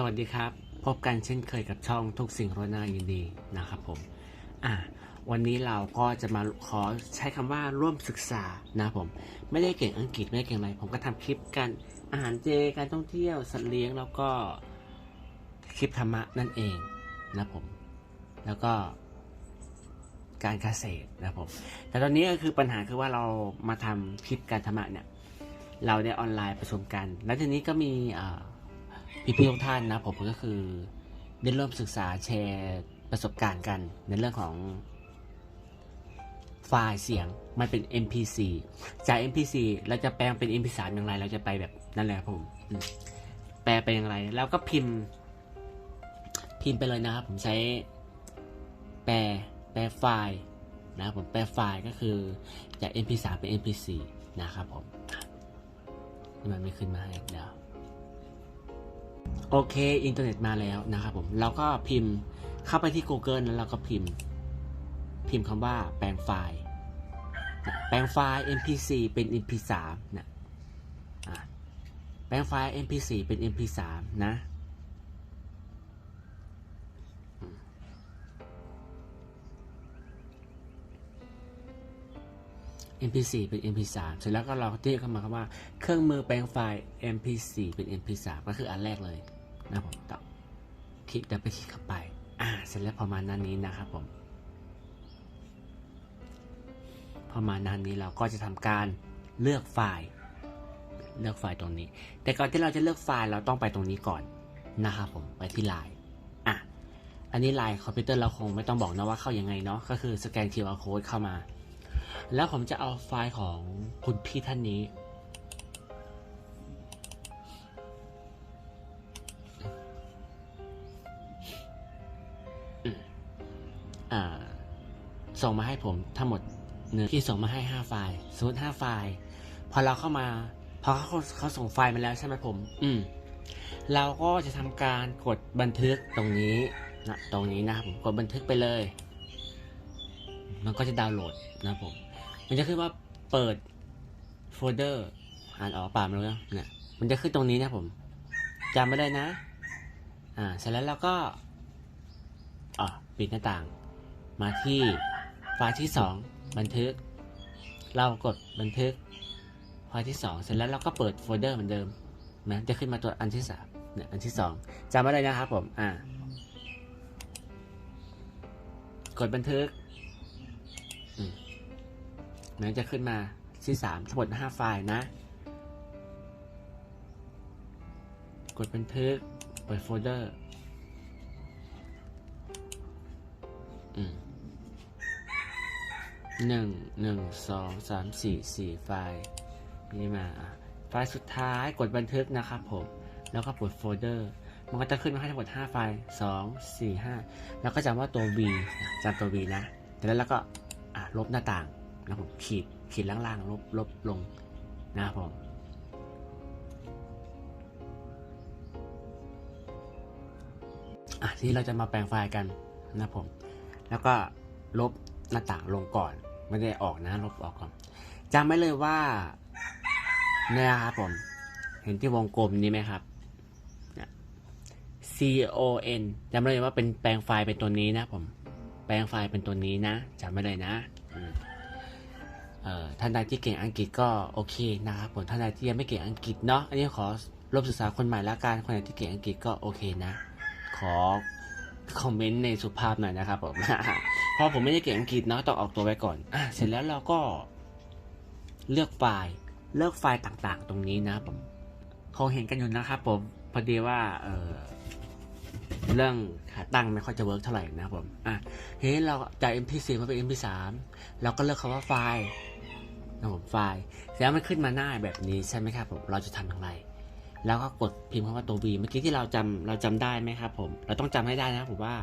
สวัสดีครับ พบกันเช่นเคยกับช่องทุกสิ่งรน่ายินดีนะครับผมอะวันนี้เราก็จะมาขอใช้คำว่าร่วมศึกษานะผม ไม่ได้เก่งอังกฤษไม่ได้เก่งอะไรผมก็ทำคลิปการอาหารเจการท่องเที่ยวสัตว์เลี้ยงแล้วก็คลิปธรรมะนั่นเองนะผม แล้วก็การเกษตรนะผม แต่ตอนนี้ก็คือปัญหาคือว่าเรามาทำคลิปการธรรมะเนี่ย เราได้ออนไลน์ประชุมกัน แล้วทีนี้ก็มีอ่อ พี่ๆทุกท่านนะผมก็คือได้ร่วมศึกษาแชร์ประสบการณ์กันในเรื่องของไฟล์เสียงมันเป็น MP4 จาก MP4 เราจะแปลงเป็น MP3 อย่างไร เราจะไปแบบนั่นแหละผม แปลไปอย่างไร แล้วก็พิมพ์ พิมพ์ไปเลยนะครับ ผมใช้แปลแปลไฟล์นะครับผมแปลไฟล์ก็คือจาก MP3 เป็น MP4 นะครับผมนี่มันไม่ขึ้นมาให้เดี๋ยว โอเค อินเทอร์เน็ตมาแล้วนะครับผม เราก็พิมพ์เข้าไปที่ Google แล้วเราก็พิมพ์ พิมพ์คำว่าแปลงไฟล์ แปลงไฟล์ mp4 เป็น mp3 นะอะแปลงไฟล์ mp4 เป็น mp3 นะ mp4 เป็น mp3 เสร็จแล้วก็เราที่เข้ามาคำว่าเครื่องมือแปลงไฟล์ mp4 เป็น mp3 ก็คืออันแรกเลยนะผมต่อคลิกดับไปคลิกเข้าไป อ่า เสร็จแล้วประมาณนั้นนี้นะครับผมประมาณนั้นนี้เราก็จะทำการเลือกไฟล์ เลือกไฟล์ตรงนี้ แต่ก่อนที่เราจะเลือกไฟล์เราต้องไปตรงนี้ก่อนนะครับผมไปที่ไลน์อะอันนี้ไลน์คอมพิวเตอร์เราคงไม่ต้องบอกนะว่าเข้ายังไงเนาะก็คือสแกน QR code เข้ามา แล้วผมจะเอาไฟล์ของคุณพี่ท่านนี้ อ่า ส่งมาให้ผมทั้งหมดเนื้อที่ส่งมาให้ห้าไฟล์สมมติห้าไฟล์ พอเราเข้ามา พอเขาเขาส่งไฟล์มาแล้วใช่ไหมผม อืม เราก็จะทำการกดบันทึกตรงนี้นะตรงนี้นะครับผมกดบันทึกไปเลย มันก็จะดาวน์โหลดนะผม มันจะขึ้นว่าเปิดโฟลเดอร์อ่านออกป่ามันแล้วเนี่ยมันจะขึ้นตรงนี้นะผมจำไม่ได้นะ อ่า เสร็จแล้วเราก็อ่าปิดหน้าต่าง มาที่ไฟล์ที่สองบันทึก เรากดบันทึกไฟล์ที่สองเสร็จแล้วเราก็เปิดโฟลเดอร์เหมือนเดิมนะจะขึ้นมาตัวอันที่สามเนี่ยอันที่สองจำไม่ได้นะครับผม อ่า กดบันทึก มันจะขึ้นมาที่สามทั้งหมดห้าไฟล์นะ กดบันทึก เปิดโฟลเดอร์อืมหนึ่งหนึ่งสองสามสี่สี่ไฟล์นี่มาไฟล์สุดท้ายกดบันทึกนะครับผม แล้วก็เปิดโฟลเดอร์ มันก็จะขึ้นมาให้ทั้งหมด 5 ไฟล์ 2 4 5 แล้วก็จำว่าตัว V จำตัว V นะ แต่แล้วเราก็ลบหน้าต่าง นะผมขีดขีดล่างๆลบลบลงนะครับผมอะทีนี้เราจะมาแปลงไฟล์กันนะครับผม แล้วก็ลบหน้าต่างลงก่อน ไม่ได้ออกนะลบออกก่อนจำไว้เลยว่าเนี่ยครับผม เห็นที่วงกลมนี้ไหมครับเนี่ย C O N จำไว้เลยว่าเป็นแปลงไฟล์เป็นตัวนี้นะผม แปลงไฟล์เป็นตัวนี้นะจำไว้เลยนะอื ท่านใดที่เก่งอังกฤษก็โอเคนะครับผมท่านใดที่ยังไม่เก่งอังกฤษเนาะอันนี้ขอร่วมศึกษาคนใหม่ละกันคนไหนที่เก่งอังกฤษก็โอเคนะ ขอคอมเมนต์ในสุภาพหน่อยนะครับผมเพราะผมไม่ได้เก่งอังกฤษเนาะต้องออกตัวไว้ก่อนอะเสร็จแล้วเราก็เลือกไฟล์เลือกไฟล์ต่างๆ ตรงนี้นะผมคงเห็นกันอยู่นะครับผมพอดีว่าเออเรื่องขาตั้งไม่ค่อยจะเวิร์กเท่าไหร่นะผมอะทีนี้เราจาก MP4 มาเป็น MP3 เราก็เลือกคำว่าไฟล์ นะผมไฟล์แล้วมันขึ้นมาหน้าแบบนี้ใช่ไหมครับผมเราจะทำอย่างไร แล้วก็กดพิมพ์คำว่าตัว V เมื่อกี้ที่เราจำเราจำได้ไหมครับผมเราต้องจำให้ได้นะครับผมว่า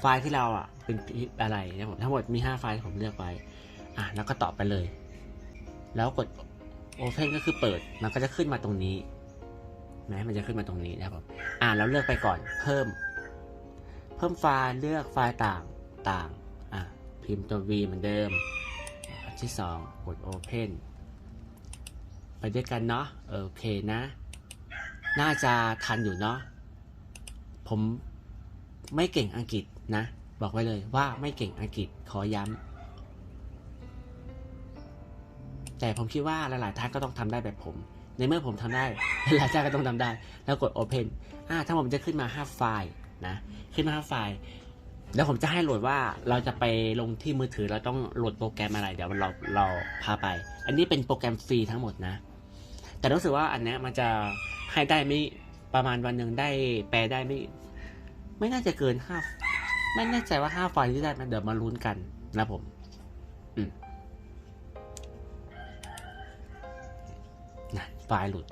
ไฟล์ที่เราอะเป็นอะไรนะผมทั้งหมดมี 5 ไฟล์ที่ผมเลือกไว้อะแล้วก็ตอบไปเลย แล้วกด Open ก็คือเปิดมันก็จะขึ้นมาตรงนี้นะมันจะขึ้นมาตรงนี้นะครับผมอ่าเราเลือกไปก่อนเพิ่ม เพิ่มไฟล์เลือกไฟล์ต่างต่างอะพิมพ์ตัว V เหมือนเดิม ที่สองกด Open ไปด้วยกันเนาะโอเคนะ น่าจะทันอยู่เนาะผมไม่เก่งอังกฤษนะ บอกไว้เลยว่าไม่เก่งอังกฤษขอย้ำแต่ผมคิดว่าหลายๆท่านก็ต้องทำได้แบบผม ในเมื่อผมทำได้หลายๆท่านก็ต้องทำได้ แล้วกด Open อ่าถ้าผมจะขึ้นมา 5 ไฟล์นะ ขึ้นมา 5 ไฟล์ แล้วผมจะให้โหลดว่าเราจะไปลงที่มือถือเราต้องโหลดโปรแกรมอะไร เดี๋ยวเราเราพาไป อันนี้เป็นโปรแกรมฟรีทั้งหมดนะ แต่รู้สึกว่าอันนี้มันจะให้ได้ไม่ประมาณวันหนึ่งได้แปลได้ไม่ ไม่น่าจะเกินห้าไม่แน่ใจว่าห้าไฟล์ที่ได้ไหมเดี๋ยวมาลุ้นกันนะผม อืมนะไฟล์หลุด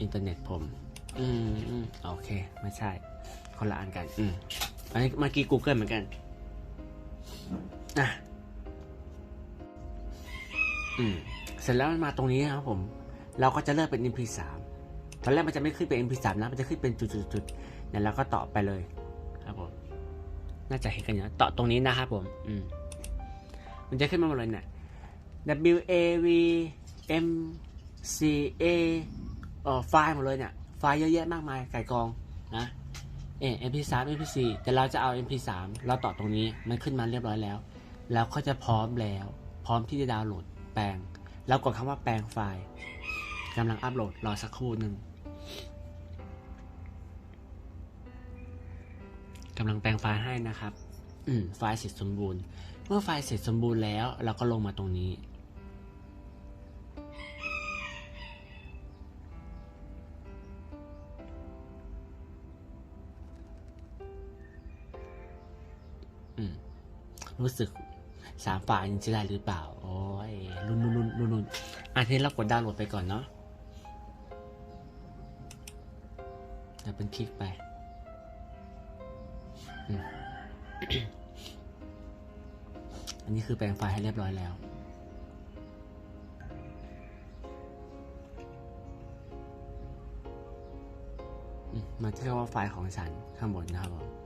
อินเทอร์เน็ตผม อืมอืมโอเค ไม่ใช่ คนละอันกัน อืมอันนี้เมื่อกี้ Google เหมือนกันอะอืม เสร็จแล้วมันมาตรงนี้นะครับผม เราก็จะเลือกเป็น MP3 ตอนแรกมันจะไม่ขึ้นเป็น MP3 นะ มันจะขึ้นเป็นจุดๆๆเนี่ยเราก็ต่อไปเลยครับผม น่าจะเห็นกันอยู่นะต่อตรงนี้นะครับผม อืม มันจะขึ้นมาหมดเลยเนี่ย W A V M C A เอ่อไฟล์หมดเลยเนี่ย ไฟล์เยอะแยะมากมายไก่กองนะ เออ MP3 MP4 แต่เราจะเอา MP3 เราต่อตรงนี้มันขึ้นมาเรียบร้อยแล้ว แล้วก็จะพร้อมแล้ว พร้อมที่จะดาวน์โหลดแปลง แล้วกดคำว่าแปลงไฟล์กำลังอัปโหลดรอสักครู่หนึ่งกำลังแปลงไฟล์ให้นะครับ อืมไฟล์เสร็จสมบูรณ์ เมื่อไฟล์เสร็จสมบูรณ์แล้ว เราก็ลงมาตรงนี้ รู้สึกสามฝ่ายังจะได้หรือเปล่า โอ้ยรุนรุนรุนรุนรุนอันนี้เรากดดาวน์โหลดไปก่อนเนาะเดี๋ยวเป็นคลิกไป อันนี้คือแปลงไฟล์ให้เรียบร้อยแล้วมมาที่คำว่าไฟล์ของฉันข้างบนนะครับผม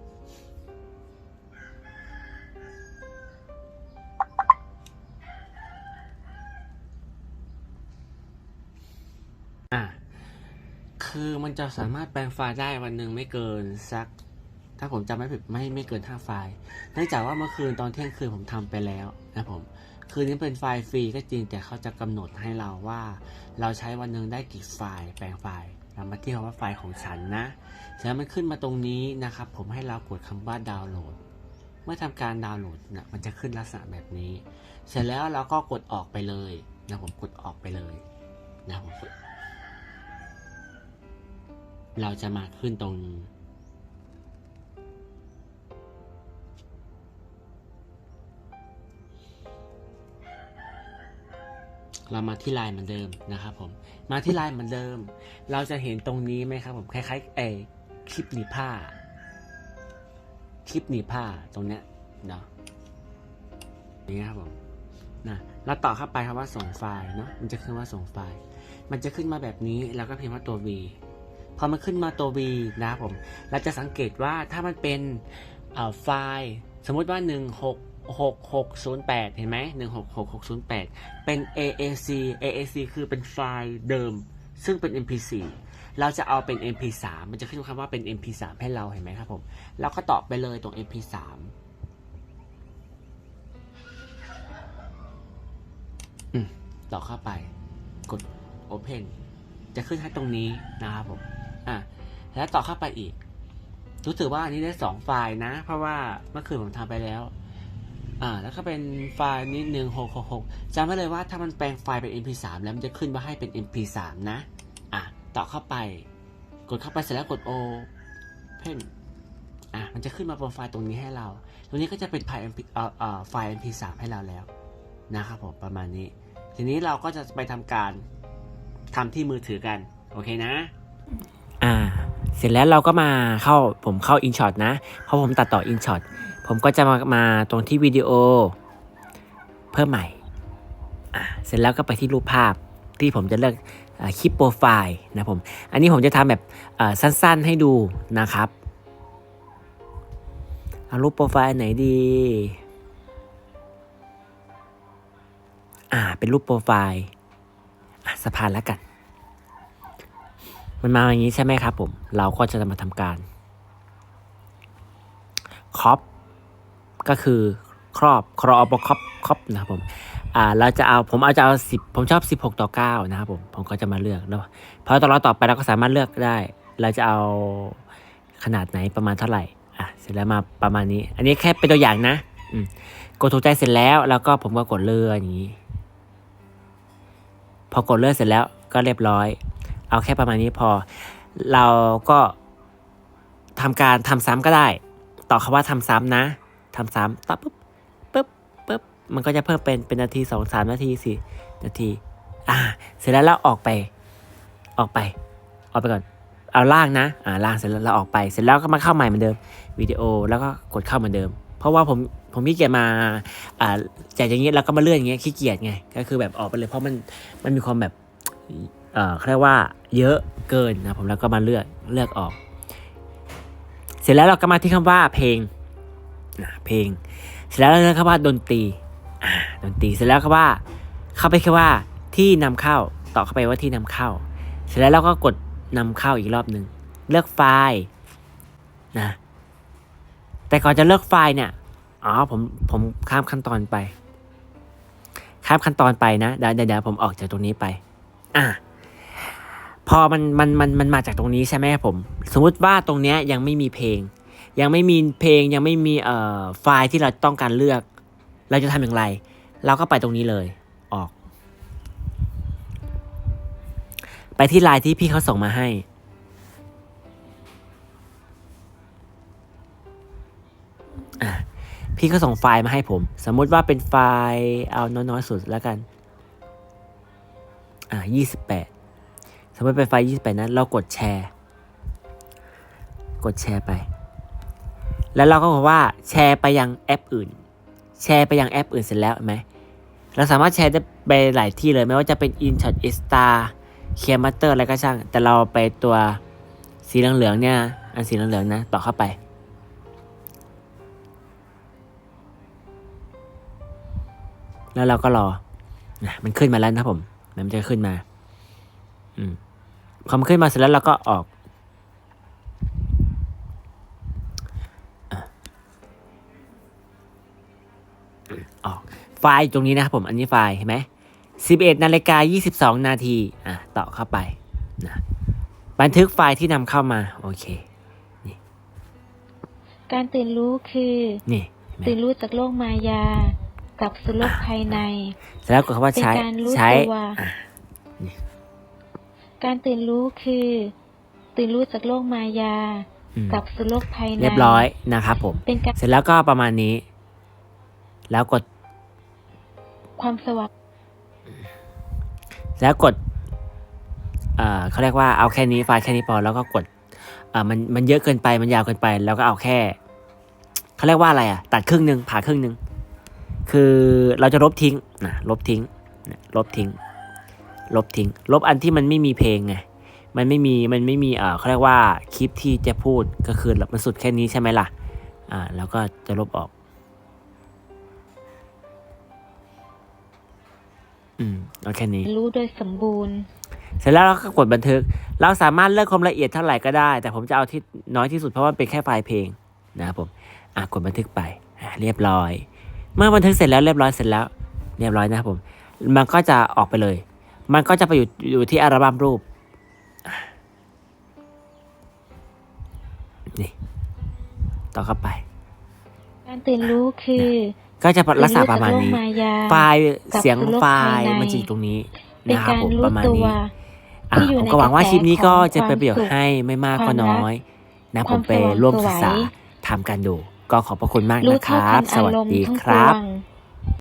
จะสามารถแปลงไฟล์ได้วันหนึ่งไม่เกินสัก ถ้าผมจำไม่ผิดไม่ไม่เกินห้าไฟล์เนื่องจากว่าเมื่อคืนตอนเที่ยงคืนผมทำไปแล้วนะผมคืนนี้เป็นไฟล์ฟรีก็จริงแต่เขาจะกำหนดให้เราว่า เราใช้วันหนึ่งได้กี่ไฟล์ แปลงไฟล์เรามาที่คำว่าไฟล์ของฉันนะเสร็จแล้วมันขึ้นมาตรงนี้นะครับ ผมให้เรากดคำว่าดาวน์โหลด เมื่อทำการดาวน์โหลดนะมันจะขึ้นลักษณะแบบนี้ เสร็จแล้วเราก็กดออกไปเลยนะผมกดออกไปเลยนะผมกด เราจะมาขึ้นตรงเรามาที่ไลน์เหมือนเดิมนะครับผม มาที่ไลน์เหมือนเดิม เราจะเห็นตรงนี้ไหมครับผมคล้ายๆเอคลิปหนีผ้า คลิปหนีผ้าตรงเนี้ยเนาะนี่ครับผมนะเราต่อเข้าไปคำว่าส่งไฟล์เนาะมันจะขึ้นว่าส่งไฟล์ มันจะขึ้นมาแบบนี้ แล้วก็พิมพ์ว่าตัว V พอมันขึ้นมาตัว V นะครับผม เราจะสังเกตว่าถ้ามันเป็นไฟล์ สมมติว่า 166608 เห็นไหม166608 เป็น AAC AAC คือเป็นไฟล์เดิม ซึ่งเป็น MP4 เราจะเอาเป็น MP3 มันจะขึ้นคำว่าเป็น MP3 ให้เราเห็นไหมครับผม เราก็ตอบไปเลยตรง MP3 อืมต่อเข้าไป กด Open จะขึ้นให้ตรงนี้นะครับผม อะแล้วต่อเข้าไปอีก รู้สึกว่าอันนี้ได้สองไฟล์นะ เพราะว่าเมื่อคืนผมทำไปแล้ว อ่า แล้วก็เป็นไฟล์นี้หนึ่งหกหกหกจำไว้เลยว่าถ้ามันแปลงไฟล์เป็น mp3 แล้วมันจะขึ้นมาให้เป็น mp3 นะ อะ ต่อเข้าไป กดเข้าไปเสร็จแล้วกด open อะ มันจะขึ้นมาโปรไฟล์ตรงนี้ให้เรา ตรงนี้ก็จะเป็นไฟล์ MP เอ่อเอ่อไฟล์ mp3 ให้เราแล้วนะครับผมประมาณนี้ ทีนี้เราก็จะไปทำการทำที่มือถือกัน โอเคนะ อ่า เสร็จแล้วเราก็มาเข้าผมเข้า InShot นะ เพราะผมตัดต่อ InShot ผมก็จะมามาตรงที่วิดีโอ เพิ่มใหม่อ่าเสร็จแล้วก็ไปที่รูปภาพที่ผมจะเลือกอคลิปโปรไฟล์นะผม อันนี้ผมจะทำแบบสั้นๆให้ดูนะครับเอารูปโปรไฟล์ไหนดี อ่า เป็นรูปโปรไฟล์อะสะพานแล้วกัน มันมาอย่างนี้ใช่ไหมครับผม เราก็จะมาทำการครอปก็คือครอบครอบครอบครอบนะครับผมอ่าเราจะเอาผมเอาจะเอาสิบผมชอบสิบหกต่อเก้านะครับผมผมก็จะมาเลือกแล้วพอตอนเราต่อไปเราก็สามารถเลือกได้ เราจะเอาขนาดไหนประมาณเท่าไหร่อะเสร็จแล้วมาประมาณนี้ อันนี้แค่เป็นตัวอย่างนะอืมกดถูกใจเสร็จแล้ว แล้วก็ผมก็กดเลื่อนอย่างนี้ พอกดเลื่อนเสร็จแล้วก็เรียบร้อย เอาแค่ประมาณนี้พอ เราก็ทำการทำซ้ำก็ได้ ต่อคำว่าทำซ้ำนะทำซ้ำปั๊บปุ๊บปุ๊บปุ๊บมันก็จะเพิ่มเป็นเป็นนาทีสองสามนาทีสี่นาที อ่า เสร็จแล้วเราออกไป ออกไป ออกไปก่อน เอาล่างนะ อ่าล่างเสร็จแล้วเราออกไป เสร็จแล้วก็มาเข้าใหม่เหมือนเดิมวิดีโอแล้วก็กดเข้าเหมือนเดิม เพราะว่าผมผมขี้เกียจมาอ่าจากอย่างนี้แล้วก็มาเลื่อนอย่างเงี้ยขี้เกียจไงก็คือแบบออกไปเลยเพราะมันมันมีความแบบ เอ่อเรียกว่าเยอะเกินนะผมแล้วก็มาเลือกเลือกออก เสร็จแล้วเราก็มาที่คำว่าเพลงอะเพลง เสร็จแล้วเราเลือกคำว่าดนตรีอ่าดนตรีเสร็จแล้วคำว่า เข้าไปแค่ว่าที่นำเข้าต่อเข้าไปว่าที่นำเข้า เสร็จแล้วเราก็กดนำเข้าอีกรอบหนึ่งเลือกไฟล์นะแต่ก่อนจะเลือกไฟล์เนี่ยอ๋อผมผมข้ามขั้นตอนไป ข้ามขั้นตอนไปนะเดี๋ยวเดี๋ยวเดี๋ยวผมออกจากตรงนี้ไป อะ พอมันมันมันมันมาจากตรงนี้ใช่ไหมครับผม สมมุติว่าตรงเนี้ยยังไม่มีเพลง ยังไม่มีเพลงยังไม่มีเอ่อไฟล์ที่เราต้องการเลือก เราจะทำอย่างไร เราก็ไปตรงนี้เลย ออก ไปที่ไลน์ที่พี่เขาส่งมาให้พี่เขาส่งไฟล์มาให้ผม สมมุติว่าเป็นไฟล์เอาน้อยๆสุดแล้วกัน อ่ายี่สิบแปด สมมติเป็นไฟล์ยี่สิบแปดนั้นเรากดแชร์ กดแชร์ไป แล้วเราก็บอกว่าแชร์ไปยังแอปอื่น แชร์ไปยังแอปอื่นเสร็จแล้วเห็นไหมเราสามารถแชร์ได้ไปหลายที่เลยไม่ว่าจะเป็น InShot Insta c a m a t e r อะไรก็ช่าง แต่เราไปตัวสีเหลืองๆเนี่ย อันสีเหลืองๆนะ ต่อเข้าไปแล้วเราก็รอนะมันขึ้นมาแล้วนะผม มันจะขึ้นมา อืม พอมันขึ้นมาเสร็จแล้วเราก็ออกอะออกไฟล์ตรงนี้นะครับผมอันนี้ไฟล์เห็นไหมสิบเอ็ดนาฬิกายี่สิบสองนาทีอะต่อเข้าไปนะบันทึกไฟล์ที่นำเข้ามา โอเคการตื่นรู้คือนี่เห็นไหมตื่นรู้จากโลกมายากลับสู่โลกภายในเสร็จแล้วกดคำว่าเป็นใช้การรู้ใช้ตัวอะ การตื่นรู้คือ ตื่นรู้จากโลกมายาอืมกลับสู่โลกภายในเรียบร้อยนะครับผมเป็นการเสร็จแล้วก็ประมาณนี้ แล้วกด ความสว่างแล้วกดเอ่อเขาเรียกว่าเอาแค่นี้ไฟล์แค่นี้พอแล้วก็กดอ่ามันมันเยอะเกินไปมันยาวเกินไป แล้วก็เอาแค่เขาเรียกว่าอะไรอะ ตัดครึ่งหนึ่งผ่าครึ่งหนึ่งคือเราจะลบทิ้งนะลบทิ้งนะลบทิ้ง ลบทิ้ง ลบอันที่มันไม่มีเพลงไง มันไม่มี มันไม่มีเอ่อเขาเรียกว่าคลิปที่จะพูดก็คือมันสุดแค่นี้ใช่ไหมล่ะ อ่า แล้วก็จะลบออก อืมเอาแค่นี้ รู้โดยสมบูรณ์ เสร็จแล้วเราก็กดบันทึก เราสามารถเลือกความละเอียดเท่าไหร่ก็ได้ แต่ผมจะเอาที่น้อยที่สุดเพราะว่ามันเป็นแค่ไฟล์เพลงนะครับผม อะกดบันทึกไป อะเรียบร้อย เมื่อบันทึกเสร็จแล้วเรียบร้อยเสร็จแล้ว เรียบร้อยนะครับผม มันก็จะออกไปเลย มันก็จะไปอยู่อยู่ที่อัลบั้มรูปอะนี่ต่อเข้าไป การตื่นรู้คือก็จะลักษณะประมาณตื่นี้รู้จากโลกมายาไฟล์กลับเสียงสู่โลกไฟภายล์ในมันจะอยู่ตรงนี้เป็นนะครับการผมรู้ประมาณตัวนี้อะที่อยู่ผมในก็หวังว่ากระแสคลิปนี้ก็จะของเป็นประโยชความน์สุขให้ไม่มากควาก็มน้รักอย นะคผวามมไปสว่างร่วมไสศึกษาวยทำกันดู ก็ขอบพระคุณมากรู้นะคเท่ารัทับนสอาวัสรมณ์ดีทั้งคปรัวบง